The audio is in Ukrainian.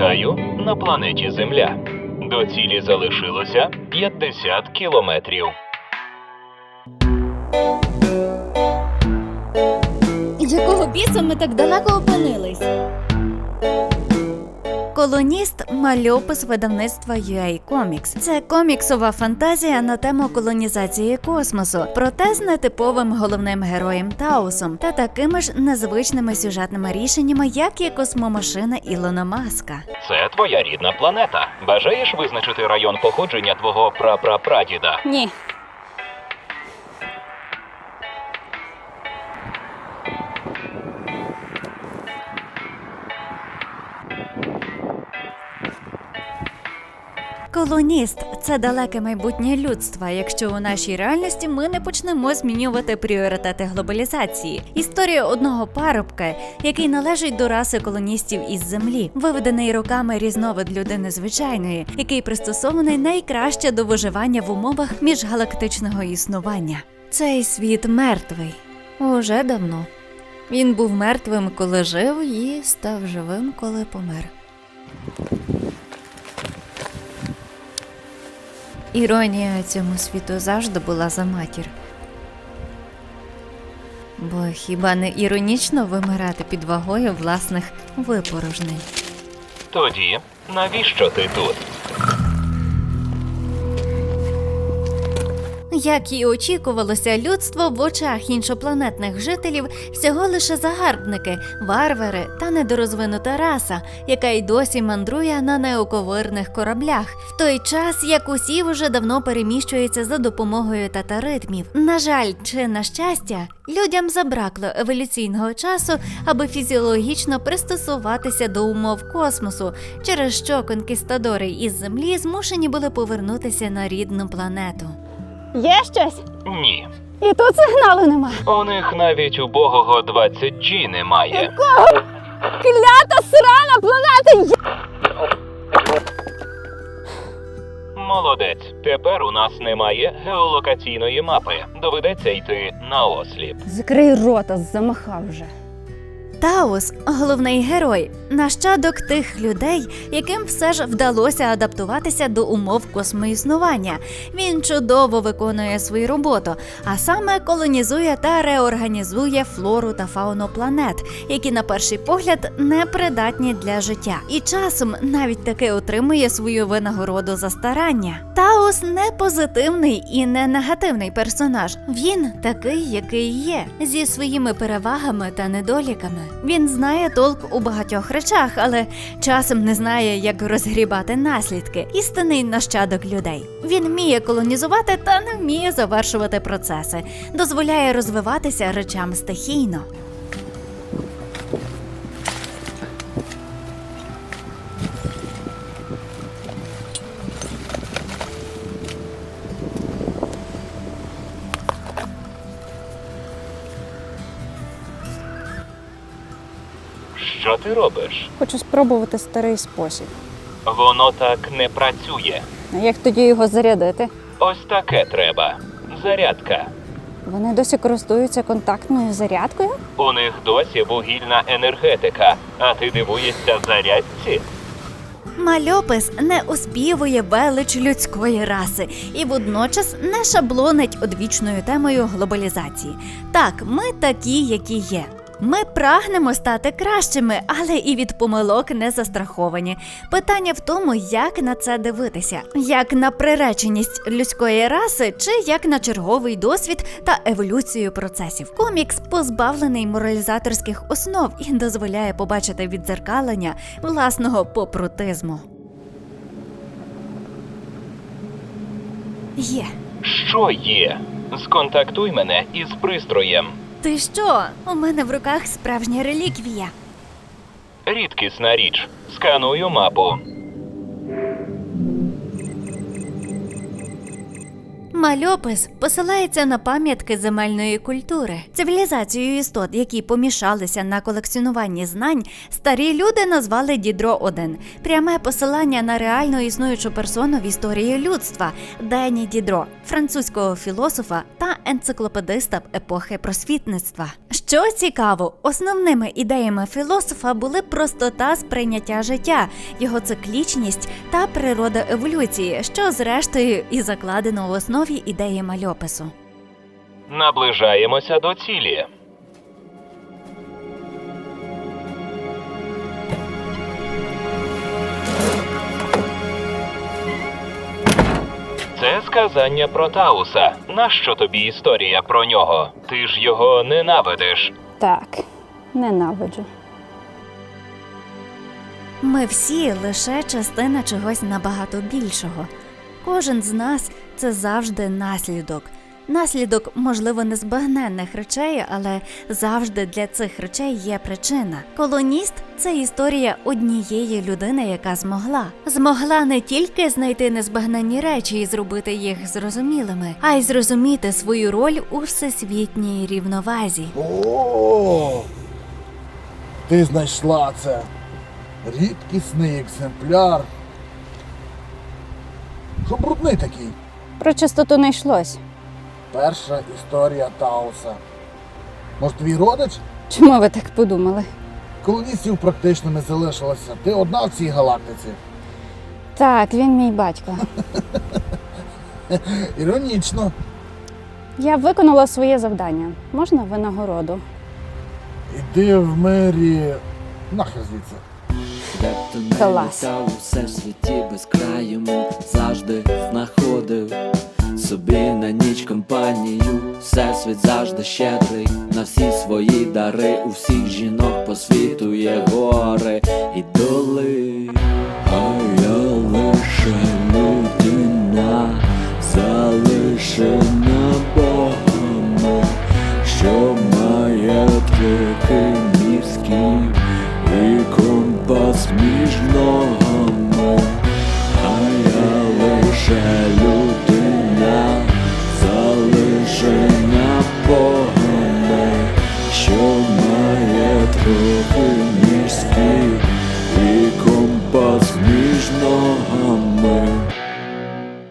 Вітаю на планеті Земля. До цілі залишилося 50 кілометрів. Біса ми так далеко опинились? Колоніст мальопис видавництва UA Comics. Це коміксова фантазія на тему колонізації космосу, проте з нетиповим головним героєм Таусом та такими ж незвичними сюжетними рішеннями, як і космомашина Ілона Маска. Це твоя рідна планета. Бажаєш визначити район походження твого прапрапрадіда? Ні. Колоніст це далеке майбутнє людства, якщо у нашій реальності ми не почнемо змінювати пріоритети глобалізації. Історія одного парубка, який належить до раси колоністів із землі, виведений роками різновид людини звичайної, який пристосований найкраще до виживання в умовах міжгалактичного існування. Цей світ мертвий уже давно. Він був мертвим, коли жив, і став живим, коли помер. Іронія цьому світу завжди була за матір. Бо хіба не іронічно вимирати під вагою власних випорожнень? Тоді навіщо ти тут? Як і очікувалося, людство в очах іншопланетних жителів всього лише загарбники, варвари та недорозвинута раса, яка й досі мандрує на неоковирних кораблях, в той час як усі вже давно переміщуються за допомогою татаритмів. На жаль, чи на щастя, людям забракло еволюційного часу, аби фізіологічно пристосуватися до умов космосу, через що конкістадори із землі змушені були повернутися на рідну планету. Є щось? Ні. І тут сигналу нема. У них навіть убогого 20G немає. Клята срана планета! є- Молодець. Тепер у нас немає геолокаційної мапи. Доведеться йти на осліп. Закрий рота, замахав вже. Таус, головний герой, нащадок тих людей, яким все ж вдалося адаптуватися до умов космоіснування. Він чудово виконує свою роботу, а саме колонізує та реорганізує флору та фауну планет, які на перший погляд непридатні для життя. І часом навіть таки отримує свою винагороду за старання. Таус не позитивний і не негативний персонаж. Він такий, який є, зі своїми перевагами та недоліками. Він знає толк у багатьох речах, але часом не знає, як розгрібати наслідки. Істинний нащадок людей. Він вміє колонізувати та не вміє завершувати процеси, дозволяє розвиватися речам стихійно. Що ти робиш? Хочу спробувати старий спосіб. Воно так не працює. А як тоді його зарядити? Ось таке треба. Зарядка. Вони досі користуються контактною зарядкою? У них досі вугільна енергетика, а ти дивуєшся зарядці? Мальопис не оспівує велич людської раси і водночас не шаблонить одвічною темою глобалізації. Так, ми такі, які є. Ми прагнемо стати кращими, але і від помилок не застраховані. Питання в тому, як на це дивитися, як на приреченість людської раси, чи як на черговий досвід та еволюцію процесів. Комікс позбавлений моралізаторських основ і дозволяє побачити віддзеркалення власного попрутизму. Є. Що є? Сконтактуй мене із пристроєм. Ти що? У мене в руках справжня реліквія. Рідкісна річ. Сканую мапу. Мальопис посилається на пам'ятки земельної культури. Цивілізацію істот, які помішалися на колекціонуванні знань, старі люди назвали Дідро 1 пряме посилання на реально існуючу персону в історії людства Дені Дідро, французького філософа та енциклопедиста епохи просвітництва. Що цікаво, основними ідеями філософа були простота сприйняття життя, його циклічність та природа еволюції, що зрештою і закладено в основі ідеї мальопису. Наближаємося до цілі. Це сказання про Тауса. Нащо тобі історія про нього? Ти ж його ненавидиш. Так, ненавиджу. Ми всі лише частина чогось набагато більшого. Кожен з нас це завжди наслідок. Наслідок, можливо, незбагненних речей, але завжди для цих речей є причина. Колоніст це історія однієї людини, яка змогла. Змогла не тільки знайти незбагненні речі і зробити їх зрозумілими, а й зрозуміти свою роль у всесвітній рівновазі. О, ти знайшла це. Рідкісний екземпляр. Що брудний такий? Про чистоту не йшлось. Перша історія Тауса. Може, твій родич? Чому ви так подумали? Колоністів практично не залишилося. Ти одна в цій галактиці. Так, він мій батько. Іронічно. Я виконала своє завдання. Можна винагороду? Іди в мирі. Нахер звідси. Де б ти не Клас. літав у всесвіті безкрайому завжди знаходив собі на ніч компанію. Всесвіт завжди щедрий на всі свої дари. У всіх жінок по світу є гори і доли. А я лише людина, залишена